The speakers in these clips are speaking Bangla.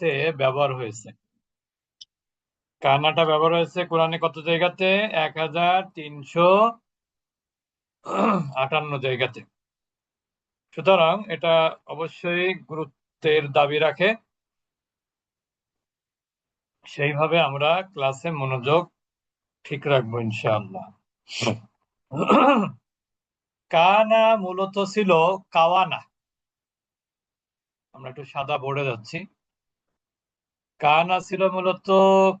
জায়গাতে ব্যবহার হয়েছে। কানাটা ব্যবহার হয়েছে কোরআনে কত জায়গাতে? এক হাজার তিনশো আটান্ন জায়গাতে। সুতরাং এটা অবশ্যই গুরুত্বের দাবি রাখে। সেইভাবে আমরা ক্লাসে মনোযোগ ঠিক রাখব ইনশাআল্লাহ। কানা মূলত ছিল কাওয়ানা। আমরা একটু সাদা বোর্ডে যাচ্ছি। কানা ছিল মূলত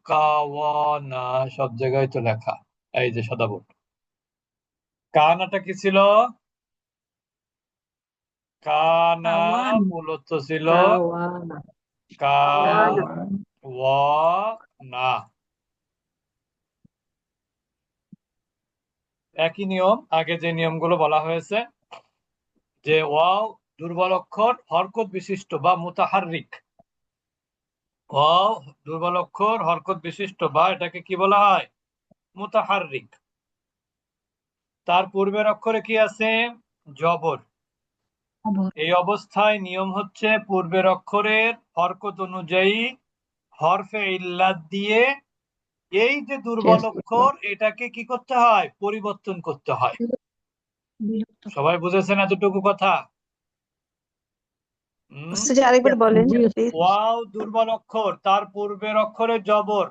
কাওয়ানা সব জায়গায় তো লেখা এই যে সাদা বোর্ড কানাটা কি ছিল? কানা। মূলত ছিল কাওয়ানা। একই নিয়ম আগে যে নিয়মগুলো বলা হয়েছে যে ওয়াও দুর্বল অক্ষর হরকত বিশিষ্ট বা মুতাহাররিক ওয়াও দুর্বল অক্ষর হরকত বিশিষ্ট বা এটাকে কি বলা হয়? মুতাহাররিক। তার পূর্বের অক্ষরে কি আছে? জবর। এই অবস্থায় নিয়ম হচ্ছে পূর্বের অক্ষরের হরকত অনুযায়ী হরফে ইল্লাত দিয়ে এই যে দুর্বল অক্ষর এটাকে কি করতে হয়? পরিবর্তন করতে হয়। সবাই বুঝেছেন এতটুকু কথা? আরেকবার বলেন ওয়াও দুর্বল অক্ষর তার পূর্বের অক্ষরে জবর।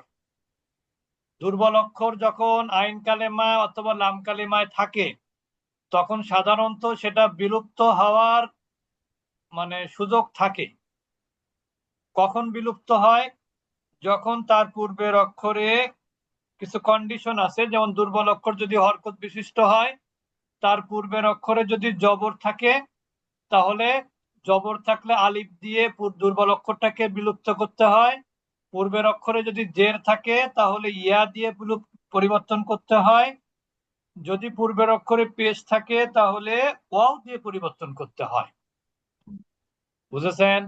দুর্বল অক্ষর যখন আইন কালেমা অথবা লাম কালেমায় থাকে তখন সাধারণত সেটা বিলুপ্ত হওয়ার মানে সুযোগ থাকে। কখন বিলুপ্ত হয়? যখন তার পূর্বের অক্ষরে কিছু কন্ডিশন আছে যেমন দুর্বল অক্ষর যদি হরকত বিশিষ্ট হয় তার পূর্বের অক্ষরে যদি জবর থাকে তাহলে জবর থাকলে আলিফ দিয়ে দুর্বল অক্ষরটাকে বিলুপ্ত করতে হয়। পূর্বের অক্ষরে যদি জের থাকে তাহলে ইয়া দিয়ে পরিবর্তন করতে হয়। যদি পূর্বের অক্ষরে পেশ থাকে তাহলে ওয়াও দিয়ে পরিবর্তন করতে হয়। বুঝেছেন?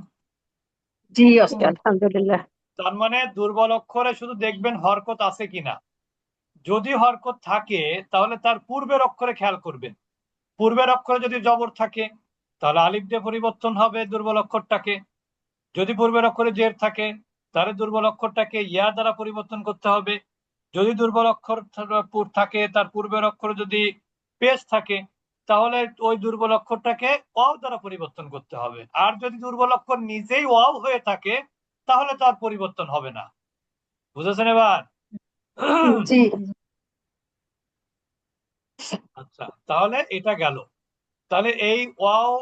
জি আলহামদুলিল্লাহ। তার মানে দুর্বল অক্ষরে শুধু দেখবেন হরকত আছে কিনা। যদি হরকত থাকে তাহলে তার পূর্বের অক্ষরে খেয়াল করবেন। পূর্বের অক্ষরে যদি জবর থাকে তাহলে আলিফ দিয়ে পরিবর্তন হবে দুর্বল অক্ষরটাকে। যদি পূর্বের অক্ষরে জের থাকে তাহলে দুর্বল অক্ষরটাকে ইয়া দ্বারা পরিবর্তন করতে হবে। যদি দুর্বল অক্ষর থাকে তার পূর্বের অক্ষরে যদি পেশ থাকে তাহলে ওই দুর্বল অক্ষরটাকে ওয়াও দ্বারা পরিবর্তন করতে হবে। আর যদি দুর্বল অক্ষর নিজেই ওয়াও হয়ে থাকে তাহলে তার পরিবর্তন হবে না। বুঝেছেন এবার? আচ্ছা তাহলে এটা গেল। তাহলে এই ওয়াও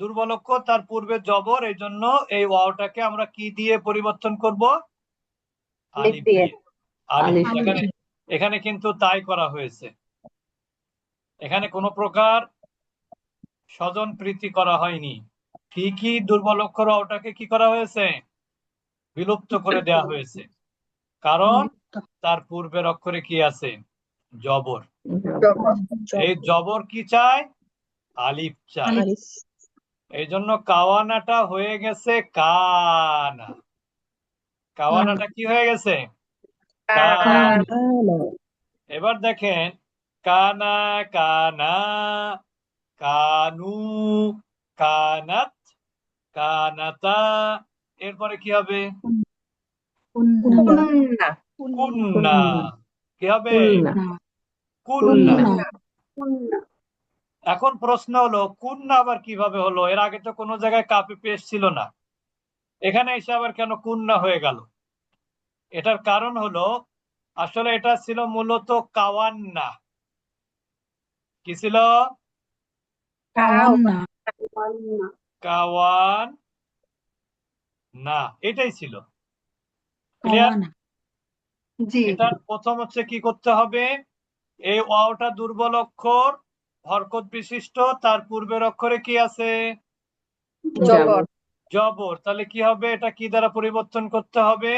দুর্বল অক্ষর তার পূর্বে জবর এই জন্য এই ওয়াওটাকে আমরা কি দিয়ে পরিবর্তন করব? এখানে কিন্তু তাই করা হয়েছে। এখানে কোনো প্রকার স্বজন প্রীতি করা হয়নি। ঠিকই দুর্বল অক্ষর ওটাকে কি করা হয়েছে? বিলুপ্ত করে দেয়া হয়েছে। কারণ তার পূর্বের অক্ষরে কি আছে? জবর। এই জবর কি চায়? আলিফ চায় এই জন্য কাওয়ানাটা হয়ে গেছে কানা। কাওয়ানাটা কি হয়ে গেছে? এবার দেখেন কানা কানা কানু কানাত কানাতা এরপরে কি হবে? কুন্না। কুন্না। কি হবে? কুন্না। এখন প্রশ্ন হলো কুন্না আবার কীভাবে হলো? এর আগে তো কোনো জায়গায় কাপে পেশ ছিল না। এখানে এসে আবার কেন কুন্না হয়ে গেল? এটার কারণ হলো আসলে এটা ছিল মূলত কাওয়ান্না। কি ছিল? কাওয়ান না এটাই ছিল। ক্লিয়ার এটার প্রথম হচ্ছে কি করতে হবে? এই ওয়াওটা দুর্বল অক্ষর হরকত বিশিষ্ট তার পূর্বের অক্ষরে কি আছে? জবর। জবর। তাহলে কি হবে? এটা কি দ্বারা পরিবর্তন করতে হবে?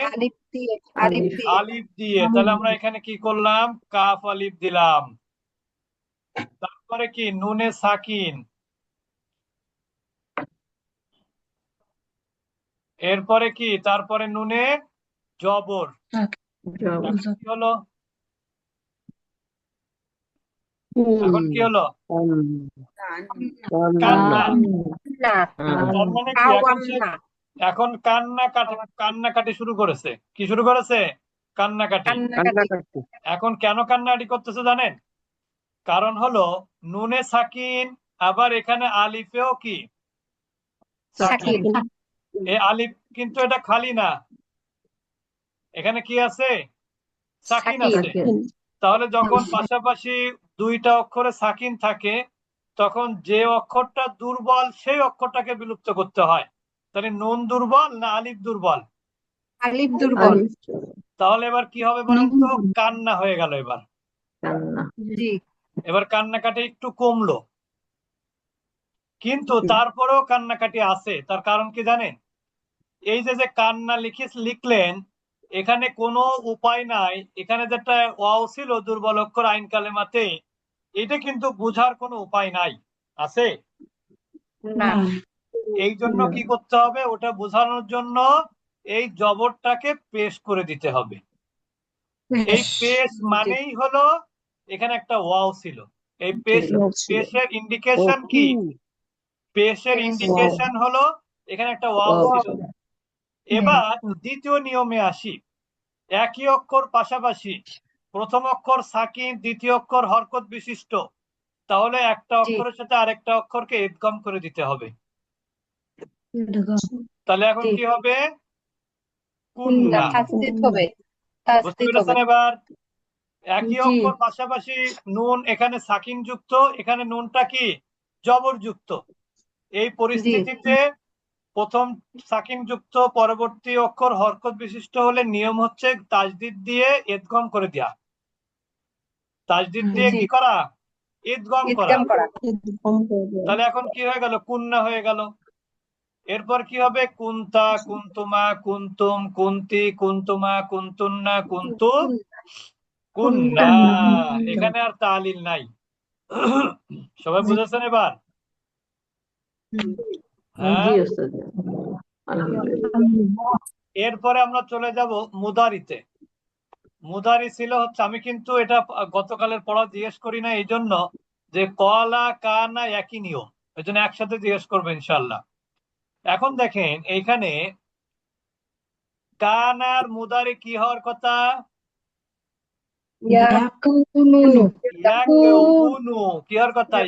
আলিফ দিয়ে তাহলে আমরা এখানে কি করলাম? কাফ আলিফ দিলাম। তারপরে কি? নুনে সাকিন। এরপরে কি? তারপরে নুনে জবর। কি হলো? এখন কি হলো? কান্না। না তার মানে কি এখন সে কাওয়ান্না এখন কান্না কাটি কান্নাকাটি শুরু করেছে। কি শুরু করেছে? কান্নাকাটি। এখন কেন কান্নাকাটি করতেছে জানেন? কারণ হলো নুনে সাকিন আবার এখানে আলিফেও কি? সাকিন। এই আলিফ কিন্তু এটা খালি না। এখানে কি আছে? সাকিন। আছে। তাহলে যখন পাশাপাশি দুইটা অক্ষরে সাকিন থাকে তখন যে অক্ষরটা দুর্বল সেই অক্ষরটাকে বিলুপ্ত করতে হয়। তাহলে নুন দুর্বল না আলিফ দুর্বল? আলিফ দুর্বল। তাহলে এবার কি হবে বলুন তো? কান্না হয়ে গেল এবার। জি। এবার কান্নাকাটি একটু কমলো। কিন্তু তারপরেও কান্নাকাটি আছে। তার কারণ কি জানেন? এই যে যে কান্না লিখে লিখলেন এখানে কোনো উপায় নাই। এখানে যেটা ওয়াও ছিল দুর্বল অক্ষর আইন কালেমাতে এটা কিন্তু বোঝার কোনো উপায় নাই। আছে? না। এই জন্য কি করতে হবে? ওটা বোঝানোর জন্য এই জবরটাকে পেশ করে দিতে হবে। এই পেশ মানেই হলো এখানে একটা ওয়াও ছিল। এই পেশ পেশের ইন্ডিকেশন কি? পেশের ইন্ডিকেশন হলো এখানে একটা ওয়াও ছিল। এবার দ্বিতীয় নিয়মে আসি। একই অক্ষর পাশাপাশি প্রথম অক্ষর সাকিন দ্বিতীয় অক্ষর হরকত বিশিষ্ট। তাহলে একটা অক্ষরের সাথে আরেকটা অক্ষরকে ইদগম করে দিতে হবে। তাহলে এখন কি হবে? কুন্না বুঝতে পেরেছেন এবার? একই অক্ষর পাশাপাশি নুন এখানে সাকিন যুক্ত এখানে নুনটা কি? জবর যুক্ত। এই পরিস্থিতিতে প্রথম সাকিন যুক্ত পরবর্তী অক্ষর হরকত বিশিষ্ট হলে নিয়ম হচ্ছে তাজদিদ দিয়ে এদগম করে দেয়া। তাজদিদ দিয়ে কি করা? ইদগম করা। করা। তাহলে এখন কি হয়ে গেল? কুন্না হয়ে গেল। এরপর কি হবে? কুন্তা কুন্তুমা কুন্তুম কুন্তি কুন্তুমা কুন্তুন্না কুন্তু কুন্না। এখানে আর তালিল নাই। সবাই বুঝেছেন এবার? হ্যাঁ। এরপরে আমরা চলে যাব মুদারিতে। মুদারি ছিল হচ্ছে আমি কিন্তু এটা গতকালের পড়া জিজ্ঞেস করি না এই জন্য যে কলা কানা একই নিয়ম এই জন্য একসাথে জিজ্ঞেস করব ইনশাল্লাহ এখন দেখেন এইখানে কানার মুদারি কি হওয়ার কথা? কি হওয়ার কথা?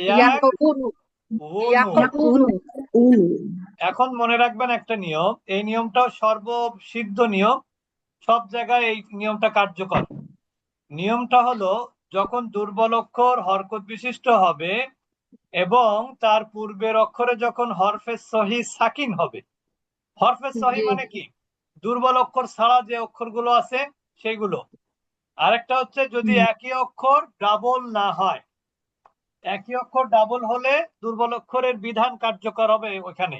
এখন মনে রাখবেন একটা নিয়ম এই নিয়মটাও সর্বসিদ্ধ নিয়ম সব জায়গায় এই নিয়মটা কার্যকর। নিয়মটা হলো যখন দুর্বল অক্ষর হরকত বিশিষ্ট হবে এবং তার পূর্বের অক্ষরে যখন হরফে সহি সাকিন হবে। হরফে সহি মানে কি? দুর্বল অক্ষর ছাড়া যে অক্ষরগুলো আছে সেগুলো। আরেকটা হচ্ছে যদি একই অক্ষর ডাবল না হয় একই অক্ষর ডাবল হলে দুর্বল অক্ষরের বিধান কার্যকর হবে ওখানে।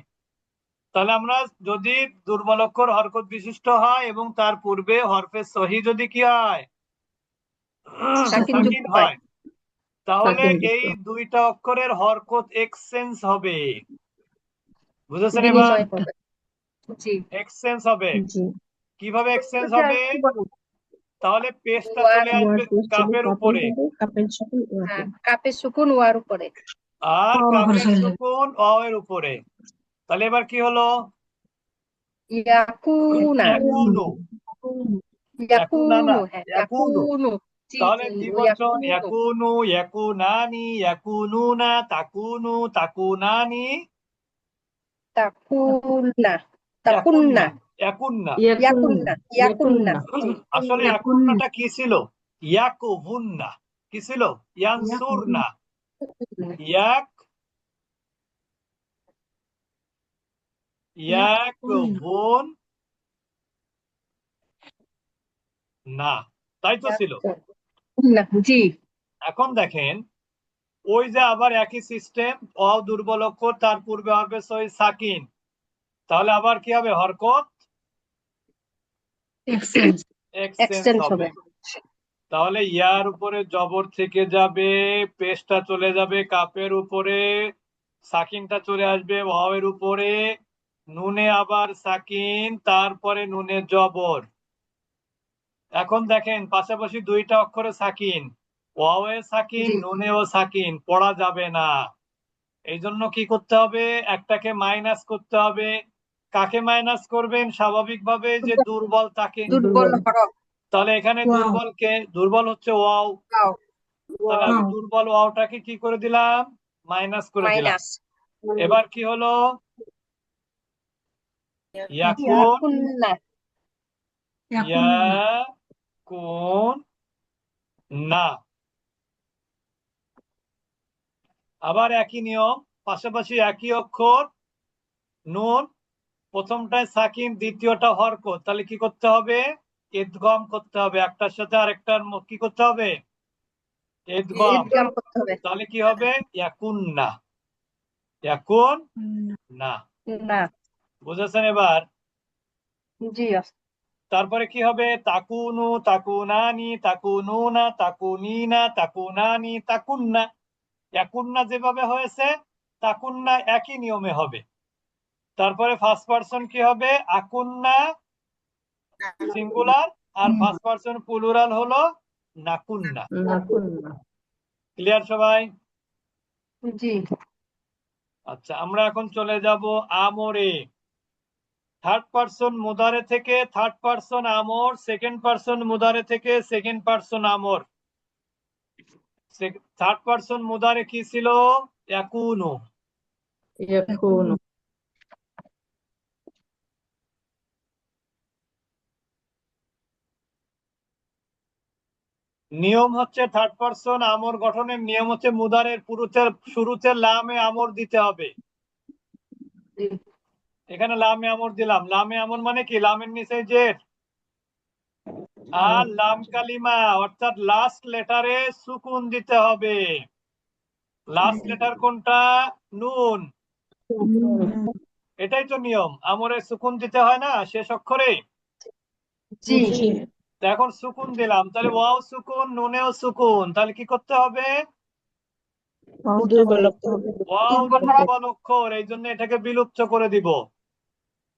তাহলে আমরা যদি দুর্বল অক্ষর হরকত বিশিষ্ট হয় এবং তার পূর্বে হরফে সহি যদি কি হয়? সাকিন সাকিন হয়। হয়। তাহলে এই দুইটা অক্ষরের হরকত এক্সচেঞ্জ হবে। বুঝেছেন এবার? এক্সচেঞ্জ হবে। কীভাবে এক্সচেঞ্জ হবে? তাহলে পেস্টটা চলে আসবে কাপের উপরে। কাপের সাথে হ্যাঁ, সুকুন ওয়ার উপরে। আর কাপের বুঝলাম। সুকুন অ এর উপরে। তাহলে এবার কি হলো? ইয়াকুনা। ইয়াকুনু। ইয়াকুনু না, হ্যাঁ ইয়াকুনু। ইয়াকুনু। জি তাহলে জি দ্বিবচন ইয়াকুনু। ইয়াকুনু ইয়াকুনানি ইয়াকুনুনা তাকুনু তাকুনানি। তাকুন্না তাকুন্না। ইয়াকুন্না। ইয়াকুন্না। ইয়াকুন্না। আসলে ইয়াকুন্না। ইয়াকুন্নাটা কি ছিল? ইয়াকুবুন্না কি ছিল? ইয়ানসুরনা। ইয়াক ইয়াকুবুন না তাই তো ছিল? জি। এখন দেখেন ওই যে আবার একই সিস্টেম অ দুর্বল অক্ষর তার পূর্বে হবে সই সাকিন। তাহলে আবার কি হবে? হরকত? হবে। তাহলে ইয়ার উপরে জবর থেকে যাবে পেশটা চলে যাবে কাপের উপরে সাকিনটা চলে আসবে ওয়াওয়ের উপরে। নুনে আবার সাকিন তারপরে নুনে জবর। এখন দেখেন পাশাপাশি দুইটা অক্ষরে সাকিন। ওয়াওয়ে সাকিন নুনে ও সাকিন পড়া যাবে না। এই জন্য কি করতে হবে? একটাকে মাইনাস করতে হবে। কাকে মাইনাস করবেন? স্বাভাবিকভাবে যে দুর্বল তাকে তাহলে এখানে ওয়াও। দুর্বলকে দুর্বল হচ্ছে ওয়াও। তাহলে আমি দুর্বল ওয়াওটাকে কি করে দিলাম? মাইনাস করে দিলাম। এবার কি হলো? ইয়াকুন ইয়াকুন না আবার একই নিয়ম পাশাপাশি একই অক্ষর নুন প্রথমটায় সাকিন দ্বিতীয়টা হরকত তাহলে কি করতে হবে? ইদগম করতে হবে। একটার সাথে আরেকটার কি করতে হবে? হবে। তাহলে কি হবে? ইয়াকুন না। ইয়াকুন না। না। বুঝেছেন এবার? জি তারপরে কি হবে? তাকুনু তাকুনানি তাকুনুনা তাকুনিনা তাকুনানি তাকুন্না। একুন্না যেভাবে হয়েছে তাকুন্না একই নিয়মে হবে। তারপরে ফার্স্ট পার্সন কি হবে? আকুন্না সিঙ্গুলার আর ফার্স্ট পার্সন প্লুরাল হলো নাকুন্না। নাকুন্না। ক্লিয়ার সবাই? জি। আচ্ছা আমরা এখন চলে যাব আমরে। থার্ড পারসন মুদারে থেকে থার্ড পারসন আমর সেকেন্ড পারসন মুদারে থেকে সেকেন্ড পারসন আমর থার্ড পারসন মুদারে কি ছিল ইয়াকুনু ইয়াকুনু নিয়ম হচ্ছে থার্ড পারসন আমর গঠনের নিয়ম হচ্ছে মুদারের পুরুতে শুরুতে লামে আমর দিতে হবে এখানে লামে আমর দিলাম। লামে আমর মানে কি? লামের নিচে জের আর লাম কালিমা অর্থাৎ লাস্ট লেটারে সুকুন দিতে হবে। লাস্ট লেটার কোনটা? নুন। এটাই তো নিয়ম। আমরে সুকুন দিতে হয় না শেষ অক্ষরে? এখন সুকুন দিলাম। তাহলে ওয়াও সুকুন নুনেও সুকুন। তাহলে কি করতে হবে? দুর্বল ওয়াও দুর্বল হরফ। দুর্বল অক্ষর এই জন্য এটাকে বিলুপ্ত করে দিব।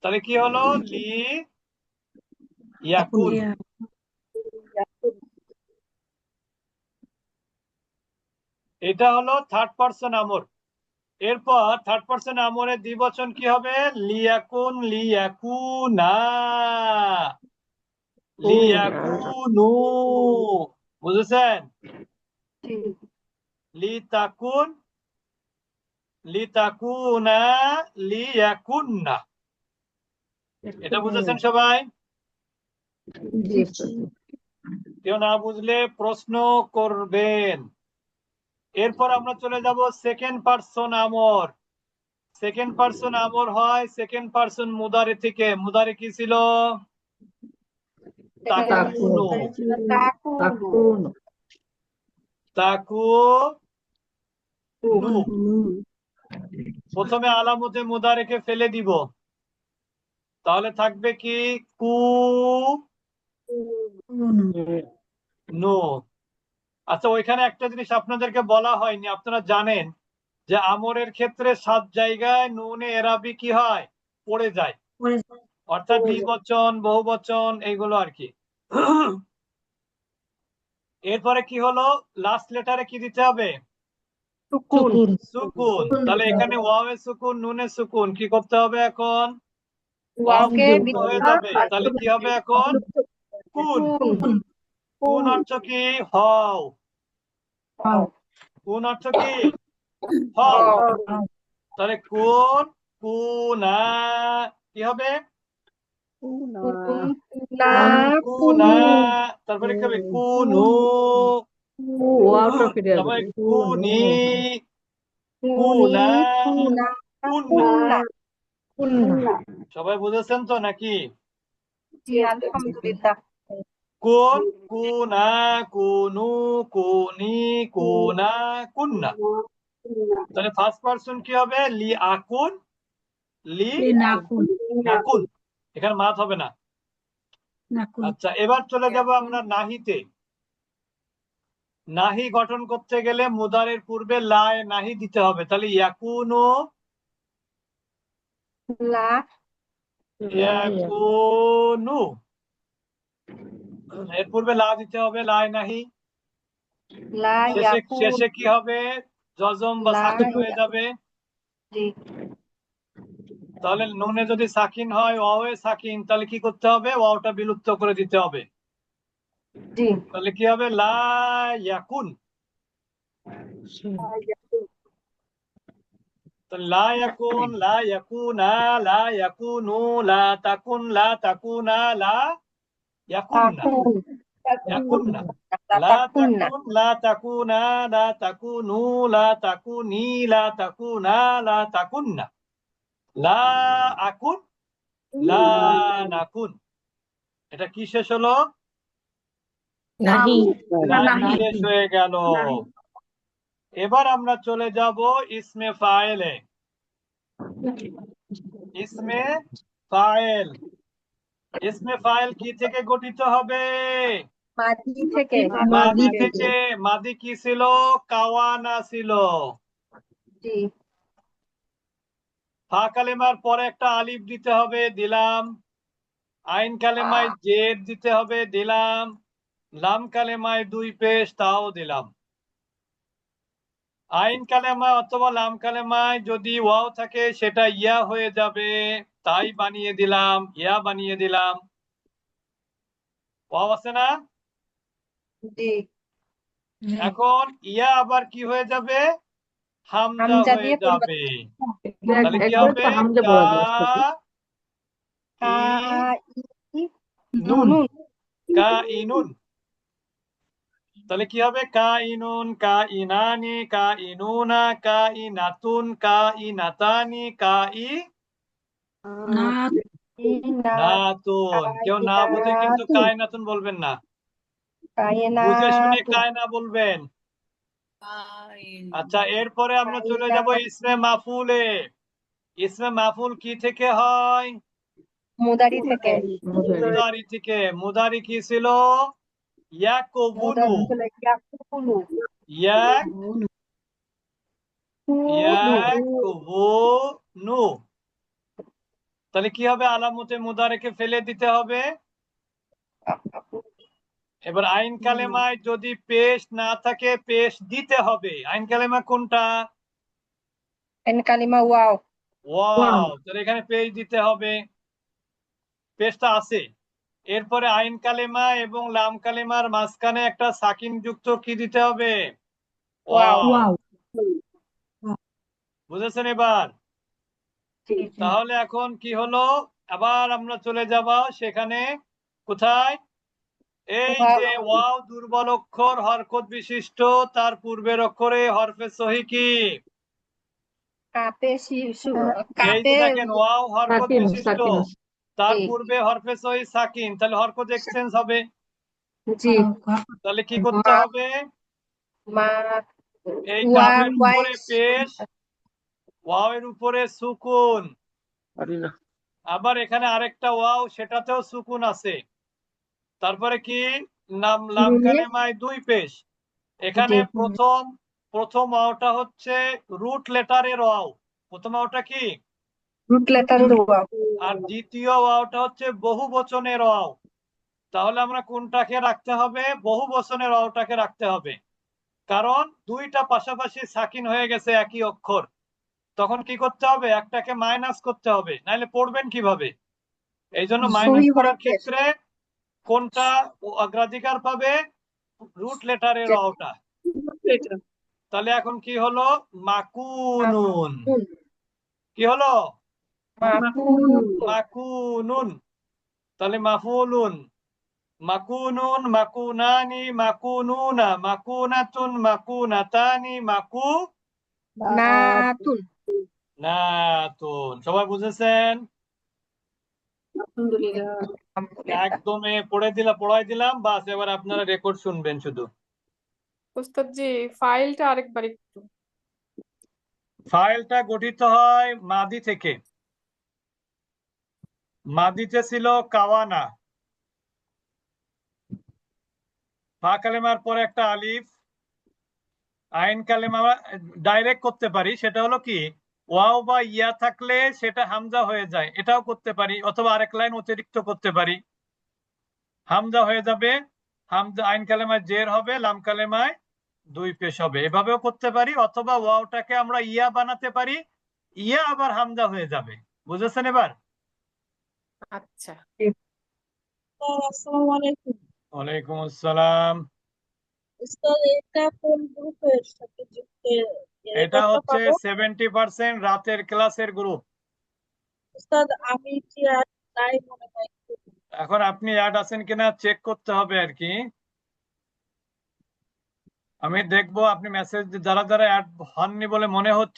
তাহলে কি হলো? লি ইয়াকুন। এটা হলো থার্ড পারসন আমর এরপর থার্ড পারসন আমরের দ্বিবচন কি হবে? লিয়াকুন লিয়াকুনা লিয়াকুনু বুঝেছেন? লিতাকুন লিতাকুনা লিয়াকুন্না এটা বুঝেছেন সবাই? কেউ না বুঝলে প্রশ্ন করবেন। এরপর আমরা চলে যাব সেকেন্ড পারসন আমর সেকেন্ড পারসন আমর হয় সেকেন্ড পারসন মুদারে থেকে। মুদারে কি ছিল? তাকুনু। তাকুনু। তাকুনু। তাকুনু। প্রথমে আলামতে মুদারেকে ফেলে দিব। তাহলে থাকবে কি? কু নু। আচ্ছা ওইখানে একটা জিনিস আপনাদেরকে বলা হয়নি আপনারা জানেন যে আমরের ক্ষেত্রে সাত জায়গায় নুনে এরাবি কি হয়? পড়ে যায়। অর্থাৎ দ্বিবচন বহুবচন এইগুলো আর কি। এরপরে কি হলো? লাস্ট লেটারে কি দিতে হবে? সুকুন। সুকুন। তাহলে এখানে ওয়াওয়ে সুকুন নুনে সুকুন কি করতে হবে এখন? ওয়াওকে হয়ে যাবে। তাহলে কি হবে এখন? কুন। কুন অর্থ কি? হও। কুন অর্থ কি? হও। তাহলে কোন কুনা কি হবে? কুনা তারপরে কি হবে? কুনু। ওয়াওটা ফিরে তারপরে আসবে কুনি কুনা কুনা কুন্না কুন্না সবাই বুঝেছেন তো নাকি? জি আলহামদুলিল্লাহ। কোন কুনা কুনু কুনি কুনা কুন্না? তাহলে ফার্স্ট পারসন কি হবে? লি আকুন লি নাকুন। এখানে মাত হবে না। আচ্ছা এবার চলে যাব আমরা নাহিতে। নাহি গঠন করতে গেলে মুদারের পূর্বে লায় নাহি দিতে হবে। তাহলে ইয়াকুনু লা ইয়াকুনু। এর পূর্বে লা দিতে হবে লায় নাহি। শেষে কি হবে? জজম বা সাকিন হয়ে যাবে। তাহলে নুনে যদি সাকিন হয় ওয়াওয়ে সাকিন তাহলে কি করতে হবে? ওয়াওটা বিলুপ্ত করে দিতে হবে। জি। তাহলে কি হবে? লা ইয়াকুন। লা ইয়াকুন। লা ইয়াকুনা লা ইয়াকুনু লা তাকুন লা তাকুনা লা ইয়াকুননা। তাকুন। ইয়াকুননা লা লা তাকুন লা তাকুনা লা তাকুনু লা তাকুনি লা তাকুনা লা তাকুননা। লা আকুন লা নাকুন। এটা কি শেষ হলো? নাহি। শেষ হয়ে গেল। এবার আমরা চলে যাব ইসমে ফায়েলে। ইসমে ফায়েল। ইসমে ফাইল কি থেকে গঠিত হবে? মাদি থেকে। মাদি থেকে। মাদি কি ছিল? কাওয়ানা ছিল। ফা কালেমার পরে একটা আলিফ দিতে হবে দিলাম। আইন কালেমায় জেদ দিতে হবে দিলাম। লাম কালেমায় দুই পেশ তাও দিলাম। আইন কালেমায় অথবা লাম কালেমায় যদি ওয়াও থাকে সেটা ইয়া হয়ে যাবে তাই বানিয়ে দিলাম ইয়া বানিয়ে দিলাম। ওয়াও আছে না? জি। এখন ইয়া আবার কি হয়ে যাবে? হামজা হয়ে যাবে। তাহলে কি হবে? নুন। কা ইনুন তাহলে কি হবে? কা ইনুন কা ইনানি কা ইনুনা কা ইনাতুন কা ইনাতানি কা ই নাতুন। কেউ না বুঝে কিন্তু কায়নাতুন। বলবেন না। বুঝে শুনে কায়না বলবেন। আচ্ছা এরপরে আমরা চলে যাব ইসমে মাফুলে। ইসমে মাফুল কি থেকে হয়? মুদারি থেকে। মুদারি থেকে। মুদারি কি ছিল? ইয়াক ইয়াকুবুনু তাহলে কি হবে? আলামতে মুদারেকে ফেলে দিতে হবে। এবার আইন কালেমায় যদি পেশ না থাকে পেশ দিতে হবে। আইন কালেমা কোনটা? এন কালিমা ওয়াও। ওয়াও তাহলে এখানে পেশ দিতে হবে। পেশটা আছে। এরপরে আইন কালেমা এবং লাম কালেমার মাঝখানে একটা সাকিন যুক্ত কি দিতে হবে? বুঝেছেন এবার? তাহলে এখন কি হলো? আবার আমরা চলে যাব সেখানে। কোথায়? এই যে ওয়াও দুর্বল অক্ষর হরকত বিশিষ্ট তার পূর্বের অক্ষরে হরফে সহি কি? দেখেন ওয়াও হরকত বিশিষ্ট। তার পূর্বে হরফে সহি সাকিন। তাহলে হরকত এক্সচেঞ্জ হবে। জি। তাহলে কি করতে হবে? এই কাপের উপরে পেশ। ওয়াও এর উপরে সুকুন। আবার এখানে আরেকটা ওয়াও সেটাতেও সুকুন আছে। তারপরে কি? নাম লাম। কালেমায় দুই পেশ। এখানে প্রথম প্রথম ওয়াওটা হচ্ছে রুট লেটারের ওয়াও। প্রথম ওয়াওটা কি? রুট লেটার ওয়াও আর দ্বিতীয় ওয়াওটা হচ্ছে বহু বচনের ওয়াও তাহলে আমরা কোনটাকে রাখতে হবে? বহু বচনের ওয়াওটাকে রাখতে হবে। কারণ দুইটা পাশাপাশি সাকিন হয়ে গেছে একই অক্ষর। তখন কি করতে হবে? একটাকে মাইনাস করতে হবে। নাহলে পড়বেন কীভাবে? এই জন্য মাইনাস করার ক্ষেত্রে কোনটা অগ্রাধিকার পাবে? রুট লেটারের ওটা তাহলে এখন কি হলো? মাকুনুন। কি হলো? মাকুনুন তাহলে মাফুলুন মাকুনুন মাকুনানি মাকুনুনা মাকুনাতুন মাকুনাতানি মাকু নাতুন নাতুন সবাই বুঝেছেন? আলহামদুলিল্লাহ। একদমে পড়ে দিলাম পড়াই দিলাম বাস এবার আপনারা রেকর্ড শুনবেন শুধু। ওস্তাদ জি ফাইলটা আরেকবার একটু। ফাইলটা গঠিত হয় মাদি থেকে। মাদিতে ছিল কাওয়ানা। ফা কালেমার পরে একটা আলিফ, আইন কালেমা ডাইরেক্ট করতে পারি, সেটা হলো কি, ওয়াও বা ইয়া থাকলে সেটা হামজা হয়ে যায়, এটাও করতে পারি, অথবা আরেক লাইন অতিরিক্ত করতে পারি। হামজা হয়ে যাবে, হামজা, আইন কালেমায় জের হবে, লাম কালেমায় দুই পেশ হবে, এভাবেও করতে পারি, অথবা ওয়াওটাকে আমরা ইয়া বানাতে পারি, ইয়া আবার হামজা হয়ে যাবে, বুঝেছেন এবার? আচ্ছা। স্যার আসসালামু আলাইকুম। ওয়ালাইকুম আসসালাম। স্যার এটা কোন গ্রুপের সাথে যুক্ত? এটা হচ্ছে পাবো সেভেন্টি পার্সেন্ট রাতের ক্লাসের গ্রুপ স্যার আমি কি আর নাই মনে হয় এখন আপনি অ্যাড আছেন কিনা চেক করতে হবে আর কি। আমি দেখব আপনি মেসেজ যারা যারা অ্যাড হননি বলে মনে হচ্ছে